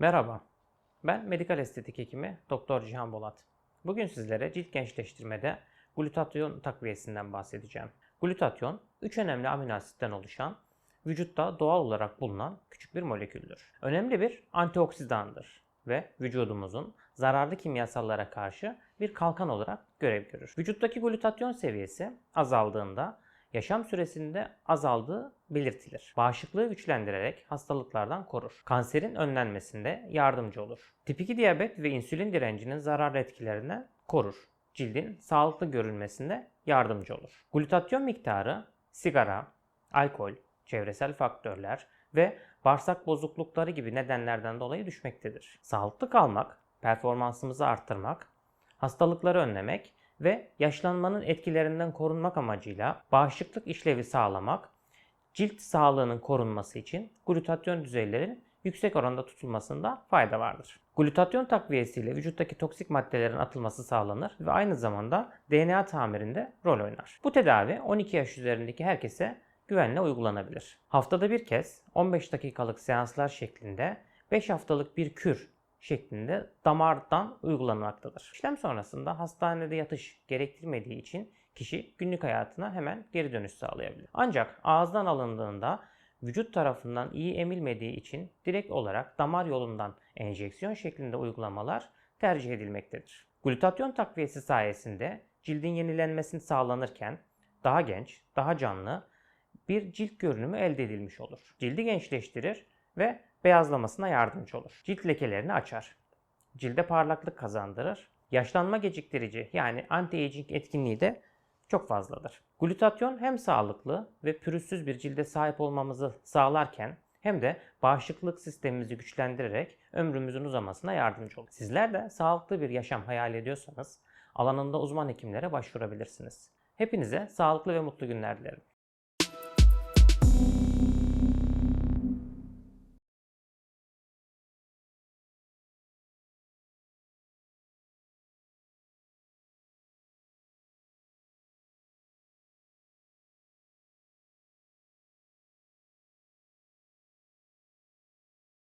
Merhaba, ben medikal estetik hekimi Doktor Cihan Bolat. Bugün sizlere cilt gençleştirmede glutatyon takviyesinden bahsedeceğim. Glutatyon, 3 önemli amino asitten oluşan, vücutta doğal olarak bulunan küçük bir moleküldür. Önemli bir antioksidandır ve vücudumuzun zararlı kimyasallara karşı bir kalkan olarak görev görür. Vücuttaki glutatyon seviyesi azaldığında yaşam süresinde azaldığı belirtilir. Bağışıklığı güçlendirerek hastalıklardan korur. Kanserin önlenmesinde yardımcı olur. Tip 2 diyabet ve insülin direncinin zararlı etkilerinden korur. Cildin sağlıklı görünmesinde yardımcı olur. Glutatyon miktarı sigara, alkol, çevresel faktörler ve bağırsak bozuklukları gibi nedenlerden dolayı düşmektedir. Sağlıklı kalmak, performansımızı arttırmak, hastalıkları önlemek ve yaşlanmanın etkilerinden korunmak amacıyla bağışıklık işlevi sağlamak, cilt sağlığının korunması için glutatyon düzeylerinin yüksek oranda tutulmasında fayda vardır. Glutatyon takviyesiyle vücuttaki toksik maddelerin atılması sağlanır ve aynı zamanda DNA tamirinde rol oynar. Bu tedavi 12 yaş üzerindeki herkese güvenle uygulanabilir. Haftada bir kez 15 dakikalık seanslar şeklinde 5 haftalık bir kür şeklinde damardan uygulanmaktadır. İşlem sonrasında hastanede yatış gerektirmediği için kişi günlük hayatına hemen geri dönüş sağlayabilir. Ancak ağızdan alındığında vücut tarafından iyi emilmediği için direkt olarak damar yolundan enjeksiyon şeklinde uygulamalar tercih edilmektedir. Glutatyon takviyesi sayesinde cildin yenilenmesini sağlanırken daha genç, daha canlı bir cilt görünümü elde edilmiş olur. Cildi gençleştirir ve beyazlamasına yardımcı olur. Cilt lekelerini açar. Cilde parlaklık kazandırır. Yaşlanma geciktirici yani anti-aging etkinliği de çok fazladır. Glutatyon hem sağlıklı ve pürüzsüz bir cilde sahip olmamızı sağlarken hem de bağışıklık sistemimizi güçlendirerek ömrümüzün uzamasına yardımcı olur. Sizler de sağlıklı bir yaşam hayal ediyorsanız alanında uzman hekimlere başvurabilirsiniz. Hepinize sağlıklı ve mutlu günler dilerim.